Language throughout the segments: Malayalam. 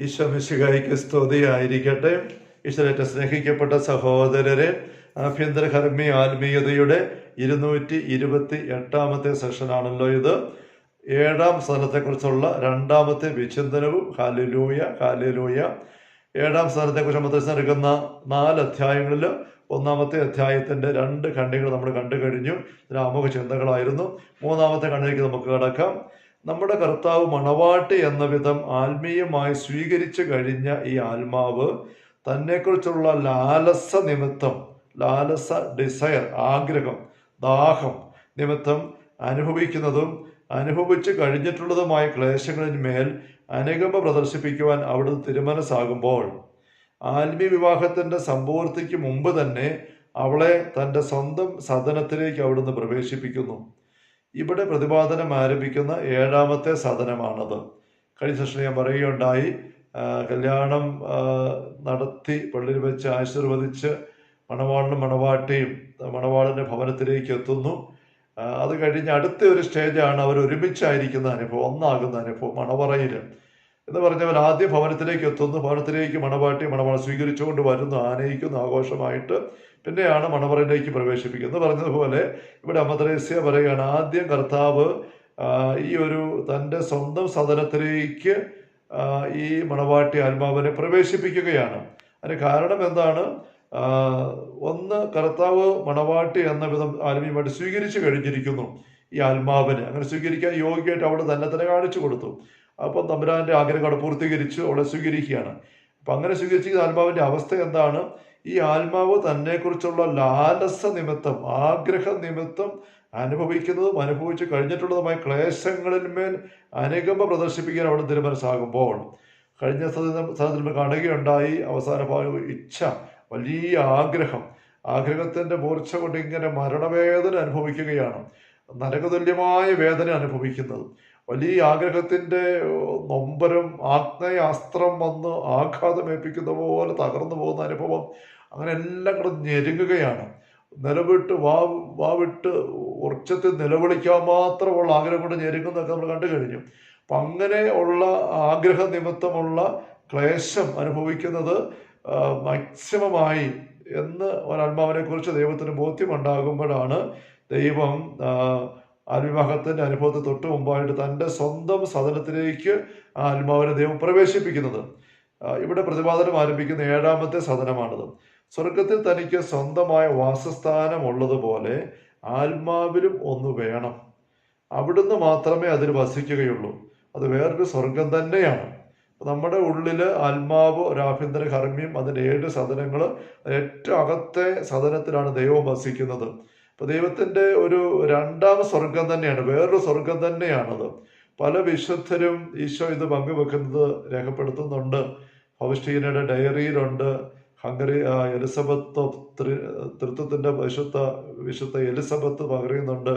ഈശോ മിശിഹായിക്ക് സ്തുതിയായിരിക്കട്ടെ. ഈശ്വരേറ്റ സ്നേഹിക്കപ്പെട്ട സഹോദരരെ ആഭ്യന്തര കർമ്മി ആത്മീയതയുടെ ഇരുന്നൂറ്റി ഇരുപത്തി എട്ടാമത്തെ സെഷനാണല്ലോ ഇത്. ഏഴാം സ്ഥാനത്തെക്കുറിച്ചുള്ള രണ്ടാമത്തെ വിചിന്തനവും. ഹാലിലൂയ ഹാലിലൂയ ഏഴാം സ്ഥാനത്തെക്കുറിച്ച് നമ്മൾ എടുക്കുന്ന നാല് അധ്യായങ്ങളിൽ ഒന്നാമത്തെ അധ്യായത്തിന്റെ രണ്ട് ഖണ്ഡികൾ നമ്മൾ കണ്ടു കഴിഞ്ഞു ഇതിന് ആമുഖ ചിന്തകളായിരുന്നു. മൂന്നാമത്തെ ഖണ്ഡിലേക്ക് നമുക്ക് കടക്കാം. നമ്മുടെ കർത്താവ് മണവാട്ട് എന്ന വിധം ആത്മീയമായി സ്വീകരിച്ചു കഴിഞ്ഞ ഈ ആത്മാവ് തന്നെക്കുറിച്ചുള്ള ലാലസ നിമിത്തം ലാലസ ഡിസയർ ആഗ്രഹം ദാഹം നിമിത്തം അനുഭവിക്കുന്നതും അനുഭവിച്ചു കഴിഞ്ഞിട്ടുള്ളതുമായ ക്ലേശങ്ങളിന്മേൽ അനുകമ്പ പ്രദർശിപ്പിക്കുവാൻ അവിടുന്ന് തിരുമനസ്സാകുമ്പോൾ ആത്മീയ വിവാഹത്തിന്റെ സമ്പൂർത്തിക്ക് മുമ്പ് തന്നെ അവളെ തന്റെ സ്വന്തം സദനത്തിലേക്ക് അവിടുന്ന് പ്രവേശിപ്പിക്കുന്നു. ഇവിടെ പ്രതിപാദനം ആരംഭിക്കുന്ന ഏഴാമത്തെ സാധനമാണത്. കഴിഞ്ഞ സെഷനിൽ ഞാൻ പറയുകയുണ്ടായി കല്യാണം നടത്തി പള്ളിയിൽ വെച്ച് ആശീർവദിച്ച് മണവാളിനും മണവാട്ടിയും മണവാളിന്റെ ഭവനത്തിലേക്ക് എത്തുന്നു. അത് കഴിഞ്ഞ് അടുത്ത ഒരു സ്റ്റേജാണ് അവർ ഒരുമിച്ചായിരിക്കുന്ന അനുഭവം ഒന്നാകുന്ന അനുഭവം മണവറയിൽ. എന്ന് പറഞ്ഞവർ ആദ്യം ഭവനത്തിലേക്ക് എത്തുന്നു. ഭവനത്തിലേക്ക് മണവാട്ടി മണവാള സ്വീകരിച്ചുകൊണ്ട് വരുന്നു. ആനയിക്കുന്നു. ആഘോഷമായിട്ട് പിന്നെയാണ് മണവറയിലേക്ക് പ്രവേശിപ്പിക്കുന്നത്. പറഞ്ഞതുപോലെ ഇവിടെ അമദ്രേസ്യ പറയുകയാണ് ആദ്യം കർത്താവ് ഈ ഒരു തന്റെ സ്വന്തം സദനത്തിലേക്ക് ഈ മണവാട്ടി ആത്മാവിനെ പ്രവേശിപ്പിക്കുകയാണ്. അതിന് കാരണം എന്താണ്? ഒന്ന് കർത്താവ് മണവാട്ടി എന്ന വിധം ആത്മീയമായിട്ട് സ്വീകരിച്ചു കഴിഞ്ഞിരിക്കുന്നു ഈ ആത്മാവിനെ. അങ്ങനെ സ്വീകരിക്കാൻ യോഗ്യമായിട്ട് അവിടെ തന്നെ തന്നെ കാണിച്ചു കൊടുത്തു. അപ്പം തമ്പുരാന്റെ ആഗ്രഹം അവിടെ പൂർത്തീകരിച്ചു അവിടെ സ്വീകരിക്കുകയാണ്. അപ്പം അങ്ങനെ സ്വീകരിച്ചിരിക്കുന്ന ആത്മാവിന്റെ അവസ്ഥ എന്താണ്? ഈ ആത്മാവ് തന്നെക്കുറിച്ചുള്ള ലാലസ നിമിത്തം ആഗ്രഹ നിമിത്തം അനുഭവിക്കുന്നതും അനുഭവിച്ചു കഴിഞ്ഞിട്ടുള്ളതുമായ ക്ലേശങ്ങളിന്മേൽ അനുകമ്പ പ്രദർശിപ്പിക്കാൻ അവിടെ തിരുമനസ്സാകുമ്പോൾ കഴിഞ്ഞ സ്ഥലത്തിൽ കാണുകയുണ്ടായി അവസാന ഭാഗം ഇച്ഛ വലിയ ആഗ്രഹം. ആഗ്രഹത്തിന്റെ മൂർച്ച കൊണ്ട് ഇങ്ങനെ മരണവേദന അനുഭവിക്കുകയാണ്. നരകതുല്യമായ വേദന അനുഭവിക്കുന്നത്. വലിയ ആഗ്രഹത്തിന്റെ നൊമ്പരം ആത്മയാസ്ത്രം വന്ന് ആഘാതമേൽപ്പിക്കുന്ന പോലെ തകർന്നു പോകുന്ന അനുഭവം അങ്ങനെ എല്ലാം കൂടെ ഞെരുങ്ങുകയാണ്. നിലവിട്ട് വാ വാവിട്ട് ഉറച്ചത്തിൽ നിലവിളിക്കാൻ മാത്രമുള്ള ആഗ്രഹം കൊണ്ട് ഞെരുങ്ങുന്നൊക്കെ നമ്മൾ കണ്ടു കഴിഞ്ഞു. അപ്പം അങ്ങനെ ഉള്ള ആഗ്രഹ നിമിത്തമുള്ള ക്ലേശം അനുഭവിക്കുന്നത് മാക്സിമമായി എന്ന് ഒരാത്മാവിനെ കുറിച്ച് ദൈവത്തിന് ബോധ്യമുണ്ടാകുമ്പോഴാണ് ദൈവം ആ, ആത്മവിവാഹത്തിന്റെ അനുഭവത്തെ തൊട്ട് മുമ്പായിട്ട് തന്റെ സ്വന്തം സദനത്തിലേക്ക് ആത്മാവിനെ ദൈവം പ്രവേശിപ്പിക്കുന്നത്. ഇവിടെ പ്രതിപാദനം ആരംഭിക്കുന്ന ഏഴാമത്തെ സദനമാണിത്. സ്വർഗത്തിൽ തനിക്ക് സ്വന്തമായ വാസസ്ഥാനം ഉള്ളതുപോലെ ആത്മാവിലും ഒന്ന് വേണം. അവിടുന്ന് മാത്രമേ അതിൽ വസിക്കുകയുള്ളൂ. അത് വേറൊരു സ്വർഗം തന്നെയാണ്. നമ്മുടെ ഉള്ളിൽ ആത്മാവ് ഒരു ആഭ്യന്തര കർമ്മ്യം അതിന്റെ ഏഴ് സദനങ്ങൾ ഏറ്റവും അകത്തെ സദനത്തിലാണ് ദൈവം വസിക്കുന്നത്. അപ്പോൾ ദൈവത്തിന്റെ ഒരു രണ്ടാം സ്വർഗം തന്നെയാണ് വേറൊരു സ്വർഗം തന്നെയാണത്. പല വിശുദ്ധരും ഈശോ ഇത് പങ്കുവെക്കുന്നത് രേഖപ്പെടുത്തുന്നുണ്ട്. ഫൗസ്റ്റീനയുടെ ഡയറിയിലുണ്ട്. ഹംഗറി എലിസബത്ത് തൃത്വത്തിന്റെ വിശുദ്ധ വിശുദ്ധ എലിസബത്ത് പകരുന്നുണ്ട്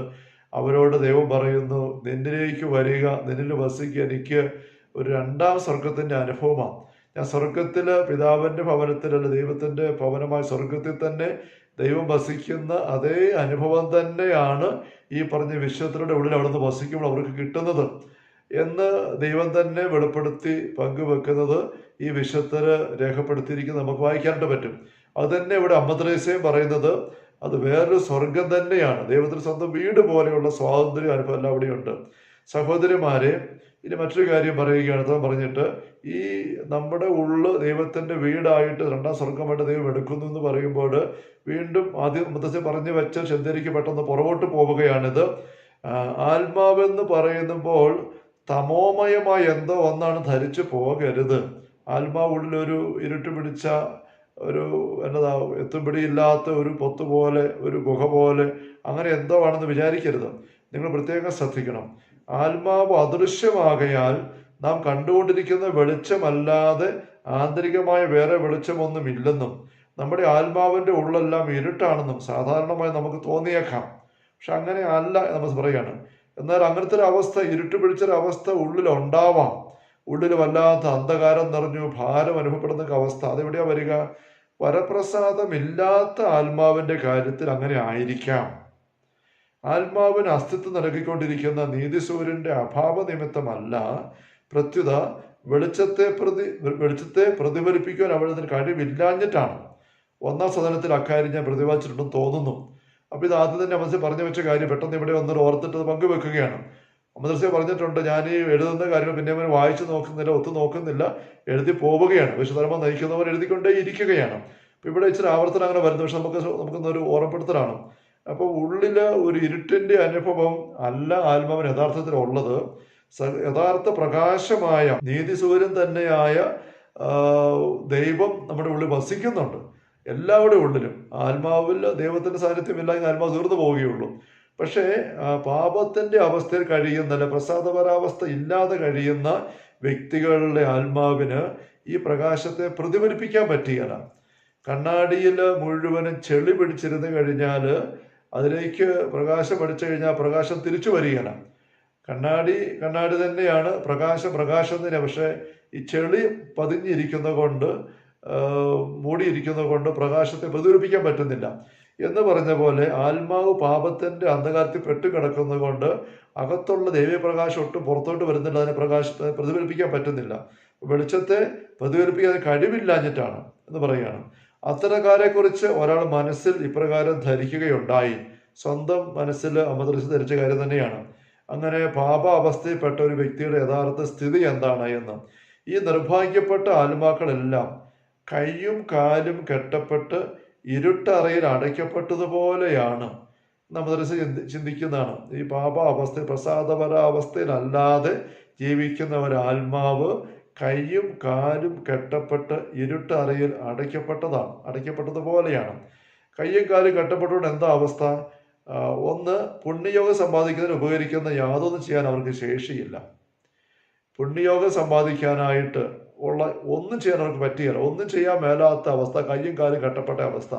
അവരോട് ദൈവം പറയുന്നു നിന്നിലേക്ക് വരിക നിന്നിൽ വസിക്കുക എനിക്ക് ഒരു രണ്ടാം സ്വർഗത്തിന്റെ അനുഭവമാണ്. ഞാൻ സ്വർഗത്തിൽ പിതാവിന്റെ ഭവനത്തിലല്ല ദൈവത്തിന്റെ ഭവനമായ സ്വർഗത്തിൽ തന്നെ ദൈവം വസിക്കുന്ന അതേ അനുഭവം തന്നെയാണ് ഈ പറഞ്ഞ വിശ്വത്തിലൂടെ ഉള്ളിൽ അവിടുന്ന് വസിക്കുമ്പോൾ അവർക്ക് കിട്ടുന്നത്. എന്ന് ദൈവം തന്നെ വെളിപ്പെടുത്തി പങ്കുവെക്കുന്നത് ഈ വിശുദ്ധര് രേഖപ്പെടുത്തിയിരിക്കുന്നത് നമുക്ക് വായിക്കാനായിട്ട് പറ്റും. അത് തന്നെ ഇവിടെ അമ്മദ്രേസയും പറയുന്നത് അത് വേറൊരു സ്വർഗം തന്നെയാണ്. ദൈവത്തിന് സ്വന്തം വീട് പോലെയുള്ള സ്വാതന്ത്ര്യ അനുഭവം എല്ലാം അവിടെയുണ്ട്. സഹോദരിമാരെ ഇനി മറ്റൊരു കാര്യം പറയുകയാണ്. അത് പറഞ്ഞിട്ട് ഈ നമ്മുടെ ഉള്ള് ദൈവത്തിന്റെ വീടായിട്ട് രണ്ടാം സ്വർഗമായിട്ട് ദൈവം എടുക്കുന്നു എന്ന് പറയുമ്പോൾ വീണ്ടും ആദ്യം മുത്തച്ഛൻ പറഞ്ഞു വെച്ച ചെന്തിരിക്ക് പെട്ടെന്ന് പുറകോട്ട് പോവുകയാണിത്. ആത്മാവെന്ന് പറയുമ്പോൾ തമോമയമായ എന്തോ ഒന്നാണ് ധരിച്ചു പോകരുത്. ആത്മാവുള്ളിലൊരു ഇരുട്ട് പിടിച്ച ഒരു എന്നതാ എത്തുപിടിയില്ലാത്ത ഒരു പൊത്ത് പോലെ ഒരു ഗുഹ പോലെ അങ്ങനെ എന്തോ ആണെന്ന് വിചാരിക്കരുത്. നിങ്ങൾ പ്രത്യേകം ശ്രദ്ധിക്കണം. ആത്മാവ് അദൃശ്യമാകയാൽ നാം കണ്ടുകൊണ്ടിരിക്കുന്ന വെളിച്ചമല്ലാതെ ആന്തരികമായ വേറെ വെളിച്ചമൊന്നുമില്ലെന്നും നമ്മുടെ ആത്മാവിന്റെ ഉള്ളെല്ലാം ഇരുട്ടാണെന്നും സാധാരണമായി നമുക്ക് തോന്നിയേക്കാം. പക്ഷെ അങ്ങനെ അല്ല നമ്മൾ പറയുകയാണ്. എന്നാൽ അങ്ങനത്തെ ഒരു അവസ്ഥ ഇരുട്ട് പിടിച്ചൊരു അവസ്ഥ ഉള്ളിൽ ഉണ്ടാവാം ഉള്ളിൽ വല്ലാത്ത അന്ധകാരം നിറഞ്ഞു ഭാരം അനുഭവപ്പെടുന്ന അവസ്ഥ. അതെവിടെയാ വരിക? വരപ്രസാദമില്ലാത്ത ആത്മാവിന്റെ കാര്യത്തിൽ അങ്ങനെ ആയിരിക്കാം. ആത്മാവിന് അസ്തിത്വം നൽകിക്കൊണ്ടിരിക്കുന്ന നീതിസൂര്യന്റെ അഭാവ നിമിത്തമല്ല പ്രത്യുത വെളിച്ചത്തെ പ്രതി വെളിച്ചത്തെ പ്രതിഫലിപ്പിക്കുവാൻ അവളതിന് കഴിവില്ലാഞ്ഞിട്ടാണ്. ഒന്നാം സദനത്തിൽ അക്കാര്യം ഞാൻ പ്രതിപാദിച്ചിട്ടുണ്ടെന്ന് തോന്നുന്നു. അപ്പോൾ ഇത് ആദ്യം തന്നെ അമദ്രസ പറഞ്ഞു വെച്ച കാര്യം പെട്ടെന്ന് ഇവിടെ വന്ന് ഓർത്തിട്ട് പങ്കുവെക്കുകയാണ്. അമദ്രസ പറഞ്ഞിട്ടുണ്ട് ഞാൻ ഈ എഴുതുന്ന കാര്യങ്ങൾ പിന്നെ അവൻ വായിച്ചു നോക്കുന്നില്ല ഒത്തു നോക്കുന്നില്ല എഴുതി പോവുകയാണ്. വിശുദ്ധർമ്മം നയിക്കുന്നവർ എഴുതിക്കൊണ്ടേ ഇരിക്കുകയാണ് അപ്പോൾ ഇവിടെ ഇച്ചിരി ആവർത്തനം അങ്ങനെ വരുന്നു പക്ഷെ നമുക്ക് നമുക്കൊന്നൊരു ഓർമ്മപ്പെടുത്തലാണ്. അപ്പോൾ ഉള്ളിൽ ഒരു ഇരുട്ടിന്റെ അനുഭവം അല്ല ആത്മാവിന് യഥാർത്ഥത്തിൽ ഉള്ളത്. യഥാർത്ഥ പ്രകാശമായ നീതി സൂര്യൻ തന്നെയായ ദൈവം നമ്മുടെ ഉള്ളിൽ വസിക്കുന്നുണ്ട്. എല്ലാവരുടെ ഉള്ളിലും. ആത്മാവിൽ ദൈവത്തിന്റെ സാന്നിധ്യമില്ലെങ്കിൽ ആത്മാവ് തീർന്നു പോവുകയുള്ളൂ. പക്ഷേ ആ, പാപത്തിന്റെ അവസ്ഥയിൽ കഴിയുന്ന അല്ലെ പ്രസാദപരാവസ്ഥ ഇല്ലാതെ കഴിയുന്ന വ്യക്തികളുടെ ആത്മാവിന് ഈ പ്രകാശത്തെ പ്രതിഫലിപ്പിക്കാൻ പറ്റുകയില്ല കണ്ണാടിയിൽ മുഴുവനും ചെളി പിടിച്ചിരുന്ന് കഴിഞ്ഞാൽ അതിലേക്ക് പ്രകാശം അടിച്ചു കഴിഞ്ഞാൽ പ്രകാശം തിരിച്ചു വരികയില്ല കണ്ണാടി കണ്ണാടി തന്നെയാണ് പ്രകാശം പ്രകാശം തന്നെ പക്ഷേ ഈ ചെളി പതിഞ്ഞിരിക്കുന്ന കൊണ്ട് മൂടിയിരിക്കുന്നത് കൊണ്ട് പ്രകാശത്തെ പ്രതിഫലിപ്പിക്കാൻ പറ്റുന്നില്ല. എന്ന് പറഞ്ഞ പോലെ ആത്മാവ് പാപത്തിന്റെ അന്ധകാരത്തിൽ പെട്ടുകിടക്കുന്നത് കൊണ്ട് അകത്തുള്ള ദൈവപ്രകാശം ഒട്ടും പുറത്തോട്ട് വരുന്നില്ല. അതിനെ പ്രകാശത്തെ പ്രതിഫലിപ്പിക്കാൻ പറ്റുന്നില്ല. വെളിച്ചത്തെ പ്രതിഫലിപ്പിക്കാൻ കഴിവില്ലാഞ്ഞിട്ടാണ് എന്ന് പറയുകയാണ്. അത്തരക്കാരെ കുറിച്ച് ഒരാൾ മനസ്സിൽ ഇപ്രകാരം ധരിക്കുകയുണ്ടായി. സ്വന്തം മനസ്സിൽ അമദ്രസ് ധരിച്ച കാര്യം തന്നെയാണ്. അങ്ങനെ പാപ അവസ്ഥയിൽപ്പെട്ട ഒരു വ്യക്തിയുടെ യഥാർത്ഥ സ്ഥിതി എന്താണ് എന്ന്. ഈ നിർഭാഗ്യപ്പെട്ട ആത്മാക്കളെല്ലാം കൈയും കാലും കെട്ടപ്പെട്ട് ഇരുട്ടറയിൽ അടയ്ക്കപ്പെട്ടതുപോലെയാണ്. നമ്മുടെ ചിന്തിക്കുന്നതാണ്. ഈ പാപ അവസ്ഥ പ്രസാദപര അവസ്ഥയിലല്ലാതെ ജീവിക്കുന്ന ഒരു ആത്മാവ് കൈയും കാലും കെട്ടപ്പെട്ട് ഇരുട്ടറയിൽ അടയ്ക്കപ്പെട്ടതാണ് അടയ്ക്കപ്പെട്ടതുപോലെയാണ്. കയ്യും കാലും കെട്ടപ്പെട്ടുകൊണ്ട് എന്താ അവസ്ഥ? ഒന്ന് പുണ്യയോഗം സമ്പാദിക്കുന്നതിന് ഉപകരിക്കുന്ന യാതൊന്നും ചെയ്യാൻ അവർക്ക് ശേഷിയില്ല. പുണ്യയോഗം സമ്പാദിക്കാനായിട്ട് ഉള്ള ഒന്നും ചെയ്യാൻ അവർക്ക് പറ്റുകയില്ല ഒന്നും ചെയ്യാൻ മേലാത്ത അവസ്ഥ കയ്യും കാലും കെട്ടപ്പെട്ട അവസ്ഥ.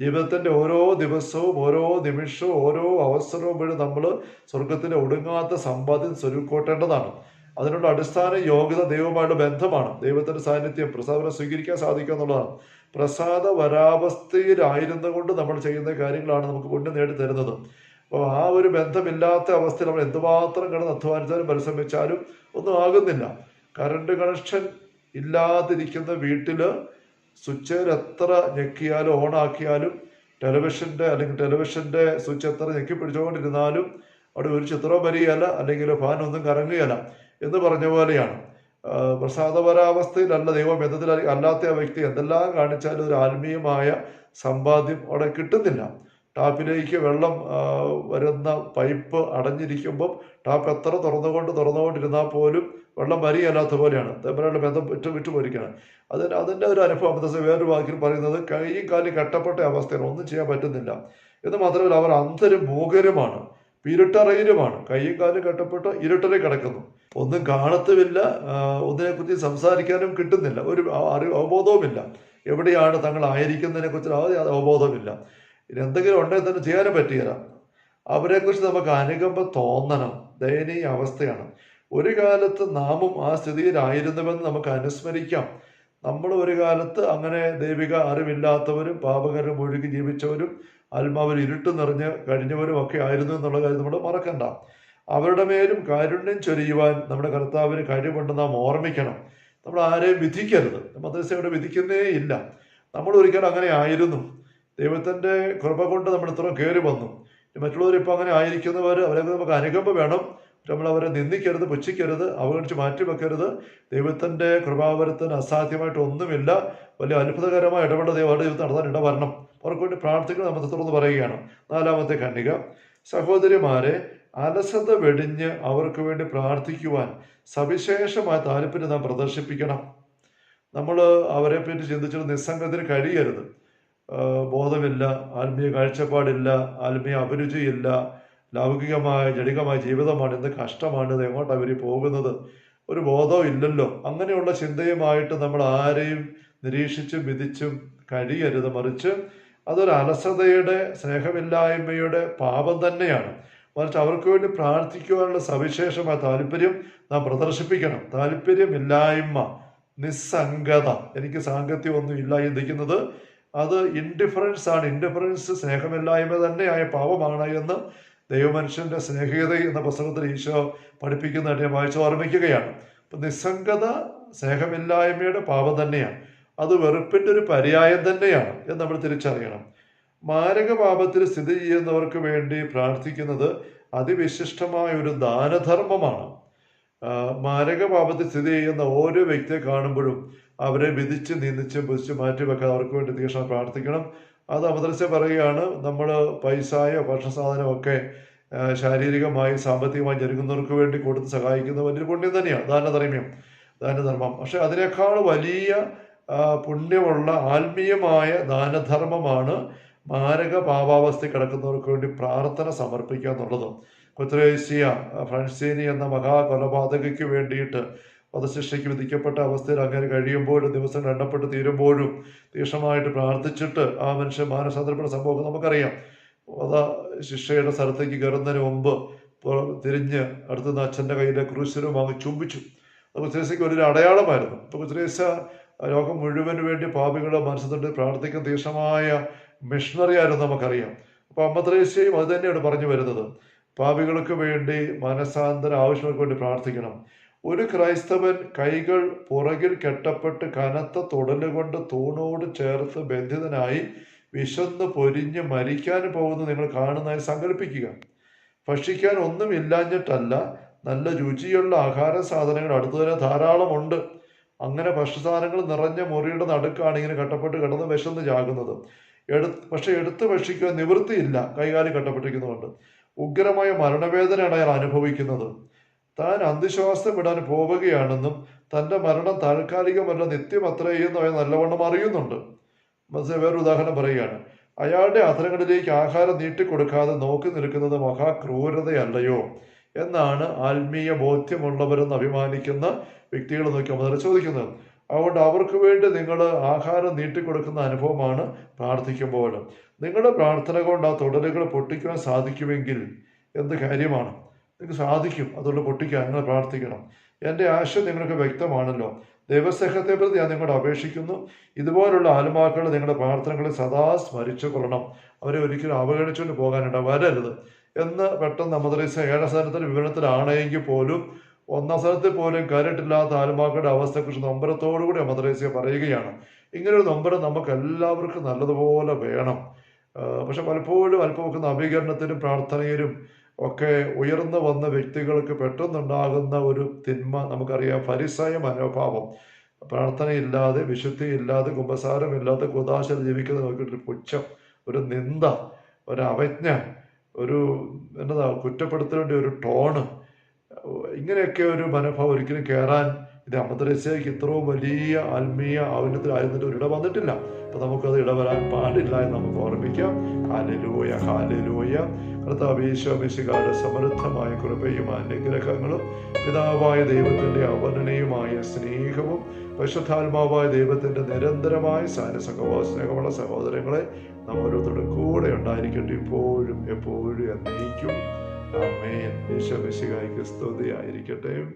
ജീവിതത്തിന്റെ ഓരോ ദിവസവും ഓരോ നിമിഷവും ഓരോ അവസരവും വഴി നമ്മൾ സ്വർഗത്തിന്റെ ഒടുങ്ങാത്ത സമ്പാദ്യം സ്വരുക്കൂട്ടേണ്ടതാണ്. അതിനുള്ള അടിസ്ഥാന യോഗ്യത ദൈവമായിട്ട് ബന്ധമാണ്. ദൈവത്തിന്റെ സാന്നിധ്യം പ്രസാദം സ്വീകരിക്കാൻ സാധിക്കുക എന്നുള്ളതാണ്. പ്രസാദ വരാവസ്ഥയിലായിരുന്നു കൊണ്ട് നമ്മൾ ചെയ്യുന്ന കാര്യങ്ങളാണ് നമുക്ക് മുന്നേ നേടി തരുന്നത് അപ്പോൾ ആ ഒരു ബന്ധമില്ലാത്ത അവസ്ഥയിൽ നമ്മൾ എന്തുമാത്രം കിടന്ന് അധ്വാനിച്ചാലും പരിശ്രമിച്ചാലും ഒന്നും ആകുന്നില്ല. കറണ്ട് കണക്ഷൻ ഇല്ലാതിരിക്കുന്ന വീട്ടിൽ സ്വിച്ച് എത്ര ഞെക്കിയാലും ഓണാക്കിയാലും ടെലിവിഷന്റെ അല്ലെങ്കിൽ ടെലിവിഷന്റെ സ്വിച്ച് എത്ര ഞെക്കി പിടിച്ചുകൊണ്ടിരുന്നാലും അവിടെ ഒരു ചിത്രവും വരികയല്ല അല്ലെങ്കിൽ ഫാൻ ഒന്നും കറങ്ങുകയല്ല എന്ന് പറഞ്ഞ പോലെയാണ്. പ്രസാദപരാവസ്ഥയിലല്ല ദൈവം എന്നതിൽ അല്ലാത്ത ആ വ്യക്തി എന്തെല്ലാം കാണിച്ചാലും ഒരു ആത്മീയമായ സമ്പാദ്യം അവിടെ കിട്ടുന്നില്ല. ടാപ്പിലേക്ക് വെള്ളം വരുന്ന പൈപ്പ് അടഞ്ഞിരിക്കുമ്പം ടാപ്പ് എത്ര തുറന്നുകൊണ്ട് തുറന്നുകൊണ്ടിരുന്നാൽ പോലും വെള്ളം വരികയല്ലാത്ത പോലെയാണ്. തമ്മിലുള്ള ബന്ധം വിട്ടു വിട്ടുപോയിരിക്കുകയാണ്. അതിന് അതിന്റെ ഒരു അനുഭവം അമൃതസ് വേറൊരു വാക്കിൽ പറയുന്നത് കൈയും കാലും കെട്ടപ്പെട്ട അവസ്ഥയാണ്. ഒന്നും ചെയ്യാൻ പറ്റുന്നില്ല. എന്ന് മാത്രമല്ല അവർ അന്ധരും മൂകരുമാണ്. ഇരുട്ടറയിലുമാണ്. കൈയും കാലും കെട്ടപ്പെട്ട് ഇരുട്ടറി കിടക്കുന്നു. ഒന്നും കാണത്തുമില്ല. ഒന്നിനെ ഒന്നിനെക്കുറിച്ച് സംസാരിക്കാനും കിട്ടുന്നില്ല. ഒരു അറിവ് അവബോധവുമില്ല. എവിടെയാണ് തങ്ങൾ ആയിരിക്കുന്നതിനെ കുറിച്ച് യാതൊരു അവബോധമില്ല ഇനി എന്തെങ്കിലും ഉണ്ടെങ്കിൽ തന്നെ ചെയ്യാനും പറ്റുകയില്ല അവരെക്കുറിച്ച് നമുക്ക് അനുകമ്പ തോന്നണം. ദയനീയ അവസ്ഥയാണ്. ഒരു കാലത്ത് നാമും ആ സ്ഥിതിയിലായിരുന്നുവെന്ന് നമുക്ക് അനുസ്മരിക്കാം. നമ്മൾ ഒരു കാലത്ത് അങ്ങനെ ദൈവിക അറിവില്ലാത്തവരും പാപകരം ഒഴുകി ജീവിച്ചവരും ആത്മാവിൽ ഇരുട്ട് നിറഞ്ഞ് കഴിഞ്ഞവരും ഒക്കെ ആയിരുന്നു എന്നുള്ള കാര്യം നമ്മൾ മറക്കണ്ട. അവരുടെ മേലും കാരുണ്യം ചൊരിയുവാൻ നമ്മുടെ കർത്താവിന് കഴിവുണ്ട് നാം ഓർമ്മിക്കണം. നമ്മൾ ആരെയും വിധിക്കരുത്. മദ്രസയുടെ വിധിക്കുന്നേ ഇല്ല. നമ്മൾ ഒരിക്കലും അങ്ങനെ ആയിരുന്നു. ദൈവത്തിന്റെ കൃപ കൊണ്ട് നമ്മൾ ഇത്ര കയറി വന്നു. മറ്റുള്ളവർ ഇപ്പോൾ അങ്ങനെ ആയിരിക്കുന്നവർ അവരെ നമുക്ക് അനുകമ്പ വേണം. നമ്മൾ അവരെ നിന്ദിക്കരുത് പുച്ഛിക്കരുത് അവഗണിച്ച് മാറ്റിവെക്കരുത്. ദൈവത്തിന്റെ കൃപാവരത്തിന് അസാധ്യമായിട്ട് ഒന്നുമില്ല. വലിയ അത്ഭുതകരമായ ഇടപെടൽ ദൈവം ജീവിതം നടത്താൻ ഇടവരണം. അവർക്ക് വേണ്ടി പ്രാർത്ഥിക്കണം നമ്മൾ തുറന്ന് പറയുകയാണ്. നാലാമത്തെ ഖണ്ഡിക. സഹോദരിമാരെ അലസത വെടിഞ്ഞ് അവർക്ക് വേണ്ടി പ്രാർത്ഥിക്കുവാൻ സവിശേഷമായ താല്പര്യം നാം പ്രദർശിപ്പിക്കണം. നമ്മൾ അവരെ പറ്റി ചിന്തിച്ചിട്ട് നിസ്സംഗത്തിന് കഴിയരുത്. ബോധമില്ല ആത്മീയ കാഴ്ചപ്പാടില്ല ആത്മീയ അഭിരുചിയില്ല ലൗകികമായ ജടികമായ ജീവിതമാണ് എന്ത് കഷ്ടമാണ് എങ്ങോട്ടാണ് ഇവർ പോകുന്നത്? ഒരു ബോധവും ഇല്ലല്ലോ. അങ്ങനെയുള്ള ചിന്തയുമായിട്ട് നമ്മൾ ആരെയും നിരീക്ഷിച്ചും വിധിച്ചും കഴിയരുത്. മറിച്ച് അതൊരു അലസതയുടെ സ്നേഹമില്ലായ്മയുടെ പാപം തന്നെയാണ്. മറിച്ച് അവർക്ക് വേണ്ടി പ്രാർത്ഥിക്കുവാനുള്ള സവിശേഷമായ താല്പര്യം നാം പ്രദർശിപ്പിക്കണം. താല്പര്യമില്ലായ്മ നിസ്സംഗത. എനിക്ക് സാങ്കത്യം ഒന്നും ഇല്ല ചിന്തിക്കുന്നത് അത് ഇൻഡിഫറൻസ് ആണ് ഇൻഡിഫറൻസ് സ്നേഹമില്ലായ്മ തന്നെയായ പാപമാണ് എന്ന് ദൈവമനുഷ്യന്റെ സ്നേഹിത എന്ന പുസ്തകത്തിൽ ഈശോ പഠിപ്പിക്കുന്നതായിട്ട് ഞാൻ വായിച്ച് ഓർമ്മിക്കുകയാണ്. അപ്പം നിസ്സംഗത സ്നേഹമില്ലായ്മയുടെ പാപം തന്നെയാണ്. അത് വെറുപ്പിന്റെ ഒരു പര്യായം തന്നെയാണ് എന്ന് നമ്മൾ തിരിച്ചറിയണം. മാരക പാപത്തിൽ സ്ഥിതി ചെയ്യുന്നവർക്ക് വേണ്ടി പ്രാർത്ഥിക്കുന്നത് അതിവിശിഷ്ടമായ ഒരു ദാനധർമ്മമാണ്. മാരകപാപത്തിൽ മാരക പാപത്തിൽ സ്ഥിതി ചെയ്യുന്ന ഓരോ വ്യക്തിയെ കാണുമ്പോഴും അവരെ വിധിച്ച് നിന്ദിച്ച് ബുധിച്ച് മാറ്റി വെക്കാൻ അവർക്ക് വേണ്ടി തീക്ഷണം പ്രാർത്ഥിക്കണം. അത് അവതരിച്ച് പറയുകയാണ് നമ്മൾ പൈസയോ ഭക്ഷണ സാധനമോ ശാരീരികമായി സാമ്പത്തികമായി ജനിക്കുന്നവർക്ക് വേണ്ടി കൊടുത്ത് സഹായിക്കുന്ന വലിയ പുണ്യം തന്നെയാണ്. ദാനധർമ്മ്യം ദാനധർമ്മം. പക്ഷെ അതിനേക്കാൾ വലിയ പുണ്യമുള്ള ആത്മീയമായ ദാനധർമ്മമാണ് മാരക പാപാവസ്ഥ കിടക്കുന്നവർക്ക് വേണ്ടി പ്രാർത്ഥന സമർപ്പിക്കുക എന്നുള്ളത്. കൊത്രേശ്യ ഫ്രാൻസീനി എന്ന മഹാകൊലപാതകയ്ക്ക് വേണ്ടിയിട്ട് വധശിക്ഷയ്ക്ക് വിധിക്കപ്പെട്ട അവസ്ഥയിൽ അങ്ങനെ കഴിയുമ്പോഴും ദിവസം എണ്ണപ്പെട്ട് തീരുമ്പോഴും തീക്ഷണമായിട്ട് പ്രാർത്ഥിച്ചിട്ട് ആ മനുഷ്യൻ മാനസാന്തരപ്പെട്ട സംഭവം നമുക്കറിയാം. വധ ശിക്ഷയുടെ സ്ഥലത്തേക്ക് കയറുന്നതിന് മുമ്പ് തിരിഞ്ഞ് അടുത്തുനിന്ന് അച്ഛന്റെ കയ്യിലെ ക്രൂശിനും വാങ്ങി ചുംബിച്ചു. അത് കുത്രേശയ്ക്ക് ഒരു അടയാളമായിരുന്നു. അപ്പോൾ കുസ്രേസ ലോകം മുഴുവൻ വേണ്ടി പാപികളെ മനസ്സിൽ പ്രാർത്ഥിക്കുന്ന തീക്ഷണമായ മിഷണറി ആയിരുന്നു നമുക്കറിയാം. അപ്പോൾ അമ്മ ത്രേസ്യയും അത് തന്നെയാണ് പറഞ്ഞു വരുന്നത്. പാപികൾക്ക് വേണ്ടി മനസാന്തര ആവശ്യങ്ങൾക്ക് വേണ്ടി പ്രാർത്ഥിക്കണം. ഒരു ക്രൈസ്തവൻ കൈകൾ പുറകിൽ കെട്ടപ്പെട്ട് കനത്ത തുടലുകൊണ്ട് തൂണോട് ചേർത്ത് ബന്ധിതനായി വിശന്ന് പൊരിഞ്ഞ് മരിക്കാൻ പോകുന്നത് നിങ്ങൾ കാണുന്നതായി സങ്കല്പിക്കുക. ഭക്ഷിക്കാൻ ഒന്നും ഇല്ലാഞ്ഞിട്ടല്ല നല്ല രുചിയുള്ള ആഹാര സാധനങ്ങൾ അടുത്തു തന്നെ ധാരാളമുണ്ട് അങ്ങനെ ഭക്ഷ്യസാധനങ്ങൾ നിറഞ്ഞ മുറിയുടെ നടുക്കാണ് ഇങ്ങനെ കെട്ടപ്പെട്ട് കിടന്ന് വിശന്ന് ചാകുന്നത് എടു പക്ഷെ എടുത്ത് ഭക്ഷിക്കാൻ നിവൃത്തിയില്ല. കൈകാലം കട്ടപ്പെട്ടിരിക്കുന്നതുകൊണ്ട് ഉഗ്രമായ മരണവേദനയാണ് അയാൾ അനുഭവിക്കുന്നത്. താൻ അന്ധവിശ്വാസം വിടാൻ പോവുകയാണെന്നും തന്റെ മരണം താൽക്കാലികമല്ല നിത്യമത്രയെന്നും അയാൾ നല്ലവണ്ണം അറിയുന്നുണ്ട്. മനസ്സിൽ വേറൊരു ഉദാഹരണം പറയുകയാണ്. അയാളുടെ അധരങ്ങളിലേക്ക് ആഹാരം നീട്ടിക്കൊടുക്കാതെ നോക്കി നിൽക്കുന്നത് മഹാക്രൂരതയല്ലയോ? എന്നാണ് ആത്മീയ ബോധ്യമുള്ളവരെന്ന് അഭിമാനിക്കുന്ന വ്യക്തികൾ നോക്കി അവർ ചോദിക്കുന്നത്. അതുകൊണ്ട് അവർക്ക് വേണ്ടി നിങ്ങൾ ആഹാരം നീട്ടിക്കൊടുക്കുന്ന അനുഭവമാണ് പ്രാർത്ഥിക്കുമ്പോൾ. നിങ്ങളുടെ പ്രാർത്ഥന കൊണ്ട് ആ തുടലുകൾ പൊട്ടിക്കുവാൻ സാധിക്കുമെങ്കിൽ എന്ത് കാര്യമാണ്? നിങ്ങൾക്ക് സാധിക്കും. അതുകൊണ്ട് പൊട്ടിക്കാൻ നിങ്ങൾ പ്രാർത്ഥിക്കണം. എന്റെ ആശയം നിങ്ങൾക്ക് വ്യക്തമാണല്ലോ. ദൈവസ്നേഹത്തെ പ്രതി ഞാൻ നിങ്ങളോട് അപേക്ഷിക്കുന്നു. ഇതുപോലുള്ള ആത്മാക്കൾ നിങ്ങളുടെ പ്രാർത്ഥനകളെ സദാ സ്മരിച്ചു കൊള്ളണം. അവരെ ഒരിക്കലും അവഗണിച്ചുകൊണ്ട് പോകാനിട വരരുത്. എന്ന് പെട്ടെന്ന് അമദ്രീസ ഏഴാം സ്ഥാനത്തിന്റെ വിവരണത്തിലാണെങ്കിൽ പോലും ഒന്നാം സ്ഥലത്തിൽ പോലും കരട്ടില്ലാത്ത ആത്മാക്കളുടെ അവസ്ഥയെക്കുറിച്ച് നൊമ്പരത്തോടുകൂടി അമദ്രേസ്യ പറയുകയാണ്. ഇങ്ങനൊരു നൊമ്പരം നമുക്ക് എല്ലാവർക്കും നല്ലതുപോലെ വേണം. പക്ഷെ പലപ്പോഴും അല്പമൊക്കെ നവീകരണത്തിലും പ്രാർത്ഥനയിലും ഒക്കെ ഉയർന്നു വന്ന വ്യക്തികൾക്ക് പെട്ടെന്നുണ്ടാകുന്ന ഒരു തിന്മ നമുക്കറിയാം. ഫരിസായ മനോഭാവം പ്രാർത്ഥനയില്ലാതെ വിശുദ്ധിയില്ലാതെ കുമ്പസാരമില്ലാതെ കുതാശ ജീവിക്കുന്ന നോക്കിയിട്ട് പുച്ഛം ഒരു നിന്ദ ഒരു അവജ്ഞ ഒരു എന്നതാ കുറ്റപ്പെടുത്തേണ്ട ഒരു ടോണ് ഇങ്ങനെയൊക്കെ ഒരു മനോഭാവം ഒരിക്കലും കയറാൻ ഇത് അമദ്രസയ്ക്ക് ഇത്രയും വലിയ ആത്മീയ ഔന്നത്യമായിരുന്നിട്ട് ഒരിട വന്നിട്ടില്ല. അപ്പൊ നമുക്കത് ഇടവരാൻ പാടില്ല എന്ന് നമുക്ക് ഓർമ്മിക്കാം. ഹാലലൂയ ഹാലലൂയ കർത്താവീശ്വമിശികാരുടെ സമൃദ്ധമായ കൃപയും അനുഗ്രഹങ്ങളും പിതാവായ ദൈവത്തിന്റെ അവർണനീയമായ സ്നേഹവും പരിശുദ്ധാത്മാവായ ദൈവത്തിന്റെ നിരന്തരമായ സാരസംഗമോ സ്നേഹമുള്ള സഹോദരങ്ങളെ നമ്മളോരോരുത്തരുടെ കൂടെ ഉണ്ടായിരിക്കട്ടെ. ഇപ്പോഴും എപ്പോഴും എന്നേക്കും. അമ്മേൻ ഈശോ മിശിഹായ്ക്ക് സ്തുതിയായിരിക്കട്ടെ.